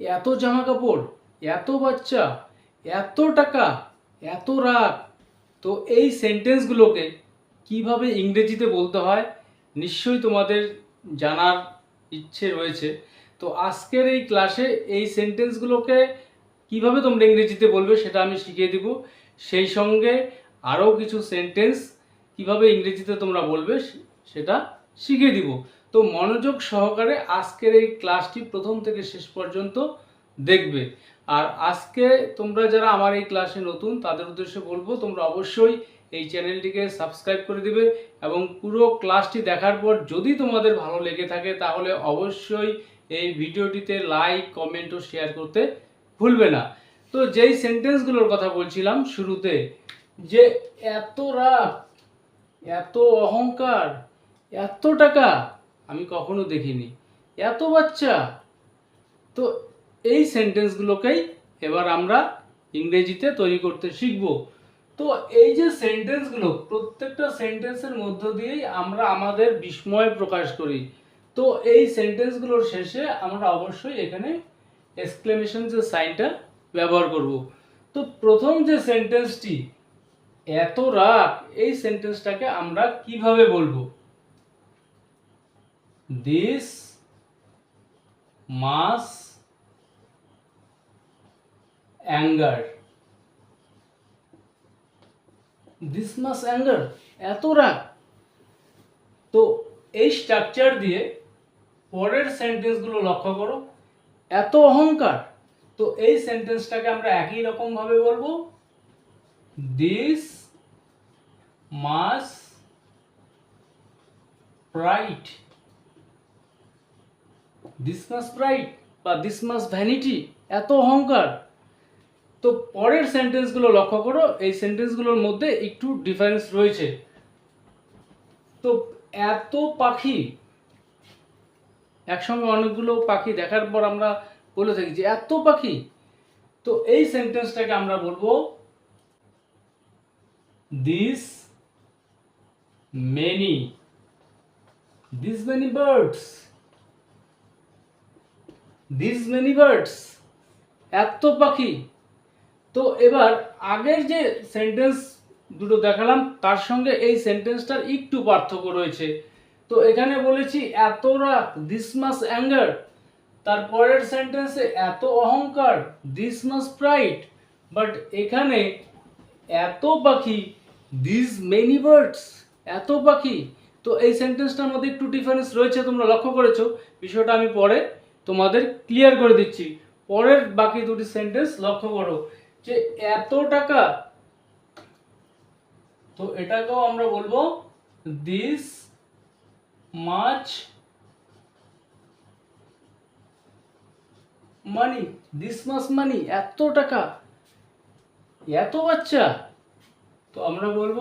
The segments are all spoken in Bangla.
এত জামা কাপড় এত বাচ্চা, এত টাকা, এত রাগ। তো এই সেন্টেন্সগুলোকে কীভাবে ইংরেজিতে বলতে হয়, নিশ্চয়ই তোমাদের জানার ইচ্ছে রয়েছে। তো আজকের এই ক্লাসে এই সেন্টেন্সগুলোকে কীভাবে তোমরা ইংরেজিতে বলবে সেটা আমি শিখিয়ে দিব। সেই সঙ্গে আরও কিছু সেন্টেন্স কীভাবে ইংরেজিতে তোমরা বলবে সেটা শিখিয়ে দিব। তো মনোযোগ সহকারে আজকের এই ক্লাসটি প্রথম থেকে শেষ পর্যন্ত দেখবে। আর আজকে তোমরা যারা আমার এই ক্লাসে নতুন, তাদের উদ্দেশ্যে বলব, তোমরা অবশ্যই এই চ্যানেলটিকে সাবস্ক্রাইব করে দিবে এবং পুরো ক্লাসটি দেখার পর যদি তোমাদের ভালো লেগে থাকে, তাহলে অবশ্যই এই ভিডিওটিতে লাইক, কমেন্ট ও শেয়ার করতে ভুলবে না। তো যেই সেন্টেন্সগুলোর কথা বলছিলাম শুরুতে, যে এত রাগ, এত অহংকার, এত টাকা আমি কখনো দেখিনি। এত বাচ্চা! তো এই সেন্টেন্সগুলোকেই এবার আমরা ইংরেজিতে তৈরি করতে শিখব। তো এই যে সেন্টেন্সগুলো প্রত্যেকটা সেন্টেন্সের মধ্য দিয়েই আমরা আমাদের বিস্ময় প্রকাশ করি। তো এই সেন্টেন্সগুলোর শেষে আমরা অবশ্যই এখানে এক্সক্লেমেশন যে সাইনটা ব্যবহার করব। তো প্রথম যে সেন্টেন্সটি এত রাগ এই সেন্টেন্সটাকে আমরা কীভাবে বলব? This much anger this much anger এত রাগ। তো এই স্ট্রাকচার দিয়ে পরের সেন্টেন্সগুলো লক্ষ্য করো। এত অহংকার। তো এই সেন্টেন্সটাকে আমরা একই রকমভাবে বলব। This much pride this much pride বা দিস মাস ভ্যানিটি এত অহংকার। তো পরের সেন্টেন্সগুলো লক্ষ্য করো, এই সেন্টেন্সগুলোর মধ্যে একটু ডিফারেন্স রয়েছে। তো এত পাখি, একসঙ্গে অনেকগুলো পাখি দেখার পর আমরা বলে থাকি যে এত পাখি। তো এই সেন্টেন্সটাকে আমরা বলব this many this many birds this many birds এত পাখি। তো এবার আগের যে সেন্টেন্স দুটো দেখালাম, তার সঙ্গে এই সেন্টেন্সটার একটু পার্থক্য রয়েছে। তো এখানে বলেছি, এত রাগ দিস মাস অ্যাঙ্গার তারপরের সেন্টেন্সে এত অহংকার দিস মাস প্রাইড বাট এখানে, এত পাখি দিস মেনি বার্ডস এত পাখি। তো এই সেন্টেন্সটার মধ্যে একটু ডিফারেন্স রয়েছে, তোমরা লক্ষ্য করেছ। বিষয়টা আমি পরে তোমাদের ক্লিয়ার করে দিচ্ছি। পরের বাকি দুটি সেন্টেন্স লক্ষ্য করো যে এত টাকা, তো এটাকেও আমরা বলব দিস মাছ মানি দিস মাস মানি এত টাকা, এত বাচ্চা। তো আমরা বলব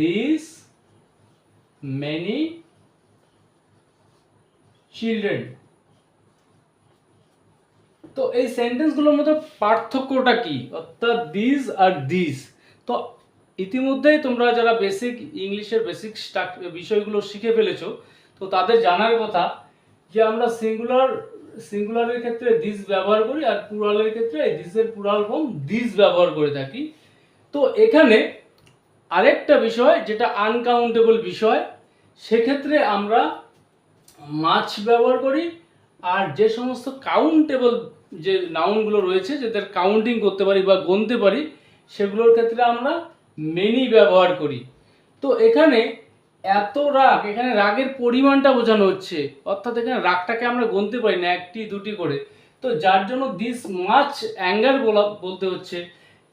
দিস মেনি চিলড্রেন তো এই সেন্টেন্সগুলোর মধ্যে পার্থক্যটা কি? অর্থাৎ দিস আর দিস তো ইতিমধ্যেই তোমরা যারা বেসিক ইংলিশের বেসিক বিষয়গুলো শিখে ফেলেছো, তো তাদের জানার কথা যে আমরা সিঙ্গুলার সিঙ্গুলারের ক্ষেত্রে দিস ব্যবহার করি আর প্লুরালের ক্ষেত্রে দিসের পুরাল ফর্ম দিস ব্যবহার করে থাকি। তো এখানে আরেকটা বিষয় যেটা আনকাউন্টেবল বিষয়, সেক্ষেত্রে আমরা মাছ ব্যবহার করি আর যে সমস্ত কাউন্টেবল যে নাউনগুলো রয়েছে যাদের কাউন্টিং করতে পারি বা গুনতে পারি, সেগুলোর ক্ষেত্রে আমরা মেনি ব্যবহার করি। তো এখানে এত রাগ, এখানে রাগের পরিমাণটা বোঝানো হচ্ছে। অর্থাৎ এখানে রাগটাকে আমরা গুনতে পারি না, একটি, দুটি করে। তো যার জন্য দিস মাছ অ্যাঙ্গার বলা, বলতে হচ্ছে।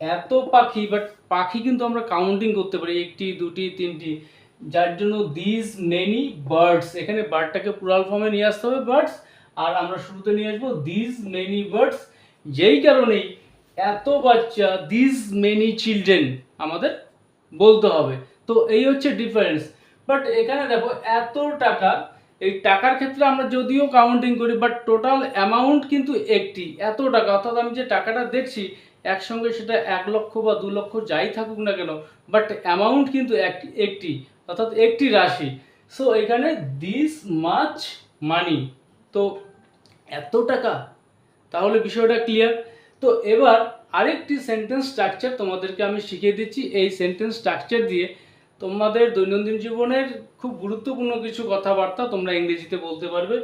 এত পাখি বাট পাখি কিন্তু আমরা কাউন্টিং করতে পারি, একটি, দুটি, তিনটি। যার জন্য দিস মেনি বার্ডস এখানে বার্ডটাকে পুরাল ফর্মে নিয়ে আসতে হবে বার্ডস আর আমরা শুরুতে নিয়ে আসব দিস মেনি বার্ডস যেই কারণেই এত বাচ্চা দিস মেনি চিলড্রেন আমাদের বলতে হবে। তো এই হচ্ছে ডিফারেন্স বাট এখানে দেখো এত টাকা, এই টাকার ক্ষেত্রে আমরা যদিও কাউন্টিং করি বাট টোটাল অ্যামাউন্ট কিন্তু একটি, এত টাকা। অর্থাৎ আমি যে টাকাটা দেখছি, একসঙ্গে সেটা এক লক্ষ বা দু লক্ষ যাই থাকুক না কেন বাট অ্যামাউন্ট কিন্তু এক- একটি, অর্থাৎ একটি রাশি। সো এখানে দিস মাছ মানি তো এত টাকা? তাহলে বিষয়টা ক্লিয়ার তো এবার আরেকটি সেন্টেন্স স্ট্রাকচার তোমাদেরকে আমি শিখিয়ে দিচ্ছি। এই সেন্টেন্স স্ট্রাকচার দিয়ে তোমাদের দৈনন্দিন জীবনের খুব গুরুত্বপূর্ণ কিছু কথাবার্তা তোমরা ইংরেজিতে বলতে পারবে,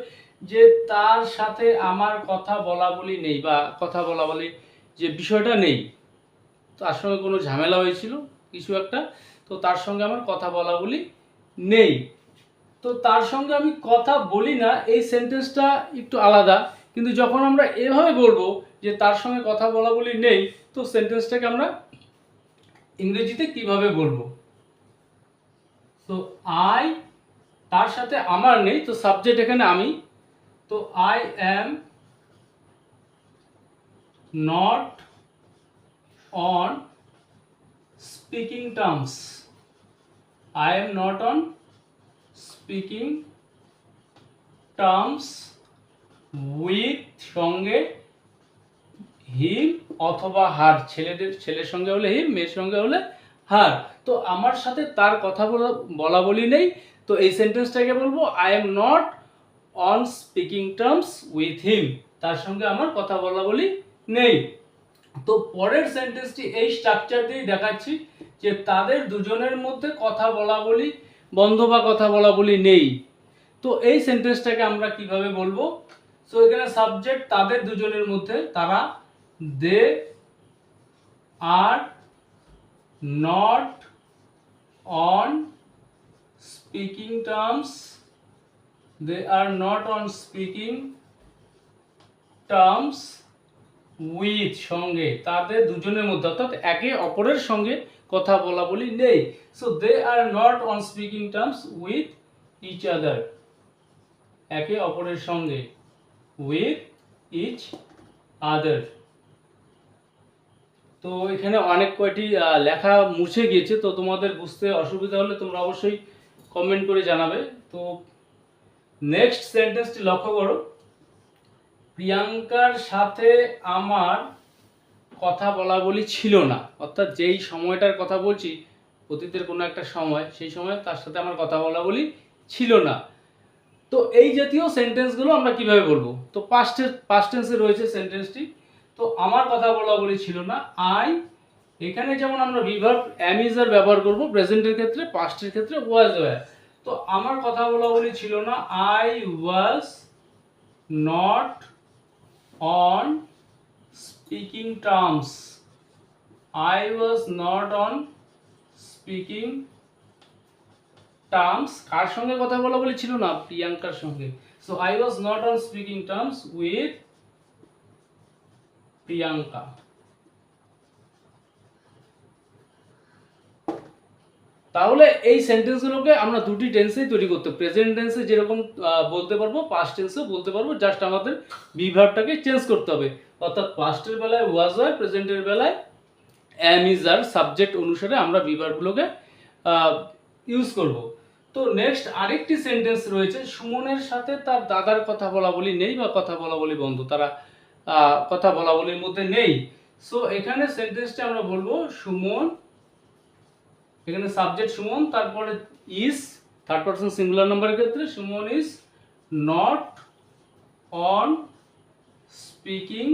যে তার সাথে আমার কথা বলা বলি নেই বা কথা বলা বলি যে বিষয়টা নেই। তার সঙ্গে কোনো ঝামেলা হয়েছিল? কিছু একটা? তো তার সঙ্গে আমার কথা বলা বলি নেই। তো তার সঙ্গে আমি কথা বলি না, এই সেন্টেন্সটা একটু আলাদা। কিন্তু যখন আমরা এভাবে বলব যে তার সঙ্গে কথা বলা বলি নেই, তো সেন্টেন্সটাকে আমরা ইংরেজিতে কীভাবে বলব? তো আই তার সাথে আমার নেই, তো সাবজেক্ট এখানে আমি। তো I am not on speaking terms I am not on speaking terms with সঙ্গে হিম অথবা হার ছেলেদের, ছেলের সঙ্গে হলে হিম মেয়ের সঙ্গে হলে হার তো আমার সাথে তার কথা বলা বলা নেই। তো এই সেন্টেন্সটাকে বলব I am not on speaking terms with him তার সঙ্গে আমার কথা বলা বলি নেই। তো পরের সেন্টেন্সটি এই স্ট্রাকচার দিয়েই দেখাচ্ছি যে তাদের দুজনের মধ্যে কথা বলা বলি বন্ধ বা কথা বলা বলি নেই। তো এই সেন্টেন্সটাকে আমরা কীভাবে বলব? সো এখানে সাবজেক্ট তাদের দুজনের মধ্যে, তারা they are not on speaking terms they are not on speaking terms with সঙ্গে, তাদের দুজনের মধ্যে, অর্থাৎ একে অপরের সঙ্গে কথা বলা বলি নেই। So they are not on speaking terms with each other একে অপরের সঙ্গে উইথ ইচ আদার তো এখানে অনেক কয়টি লেখা মুছে গিয়েছে। তো তোমাদের বুঝতে অসুবিধা হলে তোমরা অবশ্যই কমেন্ট করে জানাবে। তো নেক্সট সেন্টেন্সটি লক্ষ্য করো। প্রিয়াঙ্কার সাথে আমার কথা বলা বলি ছিল না। অর্থাৎ যেই সময়টার কথা বলছি, অতীতের কোনো একটা সময়, সেই সময় তার সাথে আমার কথা বলা বলি ছিল না। তো এই জাতীয় সেন্টেন্সগুলো আমরা কীভাবে বলব? তো পাস্টে পাস্ট টেন্সে রয়েছে সেন্টেন্সটি তো আমার কথা বলা বলি ছিল না। আই এখানে যেমন আমরা বিভার্ব অ্যামিজার ব্যবহার করব প্রেজেন্টের ক্ষেত্রে পাস্টের ক্ষেত্রে ওয়াজ ওয়ার তো আমার কথা বলা বলি ছিল না। I was not on speaking terms I was not on speaking terms কার সঙ্গে কথা বলা বলি ছিল না? প্রিয়াঙ্কার সঙ্গে। So I was not on speaking terms with Priyanka. তাহলে এই সেন্টেন্সগুলোকে আমরা দুটি টেন্সেই তৈরি করতে প্রেজেন্ট টেন্সে যেরকম বলতে পারব পাস্ট টেন্সেও বলতে পারব জাস্ট আমাদের বিভাগটাকে চেঞ্জ করতে হবে। অর্থাৎ পাস্টের বেলায় ওয়াজ হয় প্রেজেন্টের বেলায় অ্যাম ইজ আর সাবজেক্ট অনুসারে আমরা বিভাগগুলোকে ইউজ করব। তো নেক্সট আরেকটি সেন্টেন্স রয়েছে, সুমনের সাথে তার দাদার কথা বলা বলি নেই বা কথা বলা বলি বন্ধ, তারা কথা বলা বলির মধ্যে নেই। সো এখানে সেন্টেন্সটা আমরা বলব, সুমন এখানে সাবজেক্ট সুমন, তারপরে ইজ থার্ড পার্সন সিঙ্গুলার নাম্বারের ক্ষেত্রে Suman is not on speaking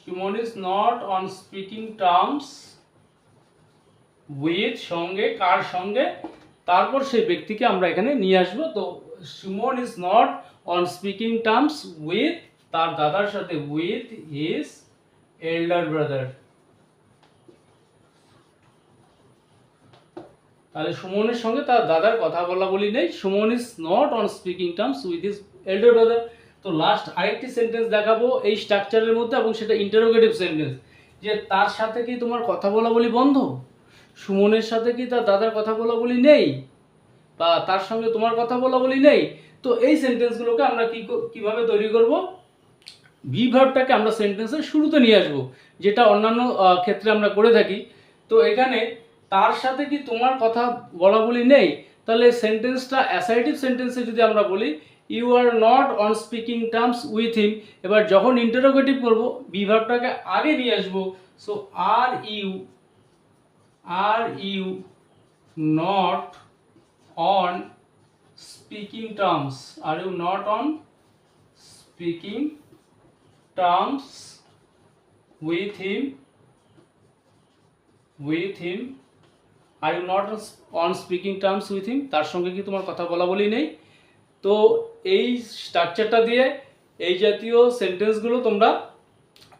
Suman is not on speaking terms with সঙ্গে, কার সঙ্গে? তারপর সেই ব্যক্তিকে আমরা এখানে নিয়ে আসব। তো Suman is not on speaking terms with তার দাদার সাথে উইথ হিজ এল্ডার ব্রাদার তাহলে সুমনের সঙ্গে তার দাদার কথা বলা বলি নেই। Suman is not on speaking terms with his elder brother তো লাস্ট আরেকটি সেন্টেন্স দেখাবো এই স্ট্রাকচারের মধ্যে এবং সেটা ইন্টারোগেটিভ সেন্টেন্স যে তার সাথে কি তোমার কথা বলা বলি বন্ধ? সুমনের সাথে কি তার দাদার কথা বলা বলি নেই? বা তার সঙ্গে তোমার কথা বলা বলি নেই? তো এই সেন্টেন্সগুলোকে আমরা কি কীভাবে তৈরি করব? বিভাবটাকে আমরা সেন্টেন্সের শুরুতে নিয়ে আসব, যেটা অন্যান্য ক্ষেত্রে আমরা করে থাকি। তো এখানে তার সাথে কি তোমার কথা বলা বলি নেই? তাহলে সেন্টেন্সটা অ্যাসাইটিভ সেন্টেন্সে যদি আমরা বলি you are not on speaking terms with him এবার যখন ইন্টারোগেটিভ করব বিভাবটাকে আগে নিয়ে আসব। So are you are you not on speaking terms are you not on speaking terms with him with him are you not on speaking terms with him তার সঙ্গে কি তোমার কথা বলা বলি নেই। তো এই স্ট্রাকচারটা দিয়ে এই জাতীয় সেন্টেন্সগুলো তোমরা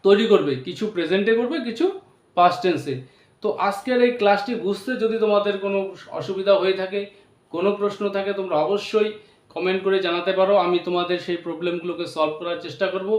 তৈরি করবে। কিছু প্রেজেন্টে করবে, কিছু পাস্ট টেন্সে তো আজকের এই ক্লাসটি বুঝতে যদি তোমাদের কোনো অসুবিধা হয়ে থাকে, কোনো প্রশ্ন থাকে, তোমরা অবশ্যই কমেন্ট করে জানাতে পারো। আমি তোমাদের সেই প্রবলেমগুলোকে সলভ করার চেষ্টা করব।